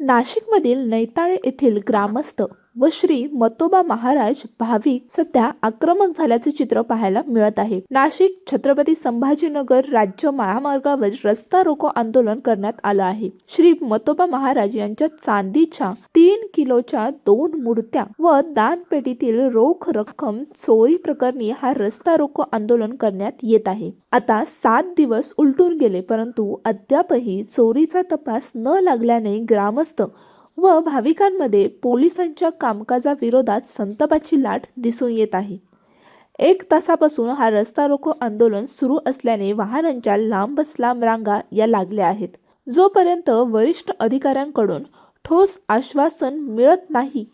नाशिकमधील नैताळे येथील ग्रामस्थ व श्री मतोबा महाराज भाविक सध्या आक्रमक झाल्याचे चित्र पाहायला मिळत आहे. नाशिक छत्रपती संभाजीनगर राज्य महामार्गावर रस्ता रोको आंदोलन करण्यात आलं आहे. श्री मतोबा महाराज यांच्या चांदीच्या तीन किलोच्या दोन मूर्त्या व दानपेटीतील रोख रक्कम चोरी प्रकरणी हा रस्ता रोको आंदोलन करण्यात येत आहे. आता सात दिवस उलटून गेले परंतु अद्यापही चोरीचा तपास न लागल्याने ग्रामस्थ व भाविकांमध्ये पोलिसांच्या कामकाजाविरोधात संतापाची लाट दिसून येत आहे. एक तासापासून हा रस्ता रोको आंदोलन सुरू असल्याने वाहनांच्या लांबच लांब रांगा या लागल्या आहेत. जोपर्यंत वरिष्ठ अधिकाऱ्यांकडून ठोस आश्वासन मिळत नाही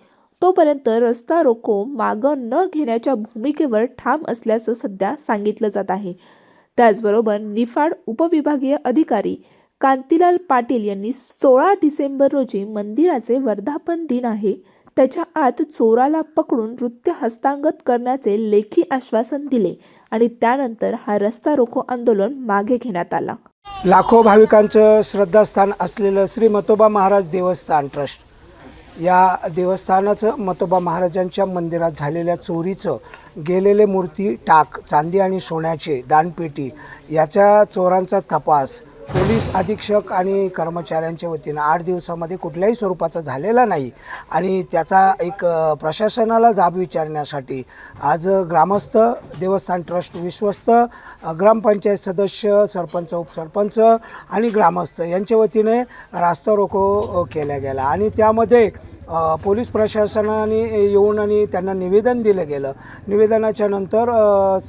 तोपर्यंत रस्ता रोको मागं न घेण्याच्या भूमिकेवर ठाम असल्याचं सध्या सांगितलं जात आहे. त्याचबरोबर निफाड उपविभागीय अधिकारी कांतीलाल पाटील यांनी सोळा डिसेंबर रोजी मंदिराचे वर्धापन दिन आहे. त्याच्या आत चोराला पकडून नृत्य हस्तांगत करण्याचे लेखी आश्वासन दिले आणि त्यानंतर हा रस्ता रोको आंदोलन मागे घेण्यात आला. लाखो भाविकांचं श्रद्धास्थान असलेलं श्री मतोबा महाराज देवस्थान ट्रस्ट. या देवस्थानाचं मतोबा महाराजांच्या मंदिरात झालेल्या चोरीचं गेलेले मूर्ती टाक चांदी आणि सोन्याचे दानपेटी याच्या चोरांचा तपास पोलीस अधीक्षक आणि कर्मचाऱ्यांच्या वतीनं आठ दिवसामध्ये कुठल्याही स्वरूपाचा झालेला नाही. आणि त्याचा एक प्रशासनाला जाब विचारण्यासाठी आज ग्रामस्थ देवस्थान ट्रस्ट विश्वस्त ग्रामपंचायत सदस्य सरपंच उपसरपंच आणि ग्रामस्थ यांच्या वतीने रास्ता रोको केला गेला. आणि त्यामध्ये पोलीस प्रशासनाने येऊन आणि त्यांना निवेदन दिलं गेलं. निवेदनाच्या नंतर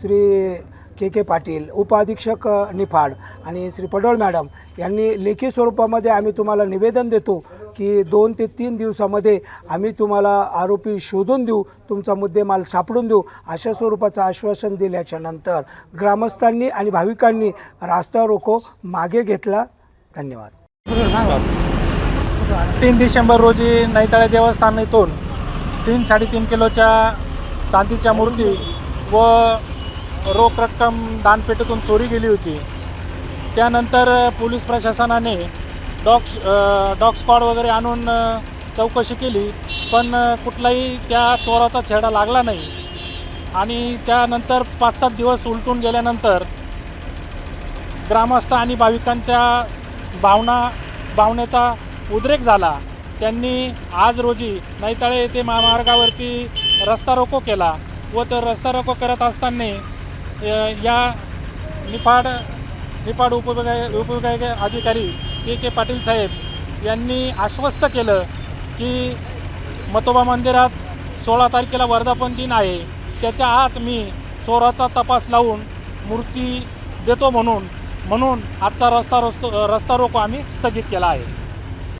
श्री के के पाटील उपाधीक्षक निफाड आणि श्री पडोळ मॅडम यांनी लेखी स्वरूपामध्ये आम्ही तुम्हाला निवेदन देतो की दोन ते तीन दिवसामध्ये आम्ही तुम्हाला आरोपी शोधून देऊ तुमचा मुद्देमाल सापडून देऊ अशा स्वरूपाचं आश्वासन दिल्याच्या नंतर ग्रामस्थांनी आणि भाविकांनी रास्ता रोको मागे घेतला. धन्यवाद. तीन डिसेंबर रोजी नैताळे देवस्थान येथून तीन साडेतीन किलोच्या चांदीच्या मूर्ती व रोख रक्कम दानपेटीतून चोरी गेली होती. त्यानंतर पोलीस प्रशासनाने डॉग डॉग स्क्वॉड वगैरे आणून चौकशी केली पण कुठलाही त्या चोराचा छेडा लागला नाही. आणि त्यानंतर पाच सात दिवस उलटून गेल्यानंतर ग्रामस्थ आणि भाविकांच्या भावना भावनेचा उद्रेक झाला. त्यांनी आज रोजी नैताळे येथे महामार्गावरती रस्ता रोको केला व तो रस्ता रोको करत असताना या निफाड निफाड उपविभाग उपविभागीय अधिकारी के के पाटील साहेब यांनी आश्वस्त केलं की मतोबा मंदिरात सोळा तारखेला वर्धापन दिन आहे. त्याच्या आत मी चोराचा तपास लावून मूर्ती देतो म्हणून म्हणून आजचा रस्ता रस्तो रस्ता रोको आम्ही स्थगित केला आहे.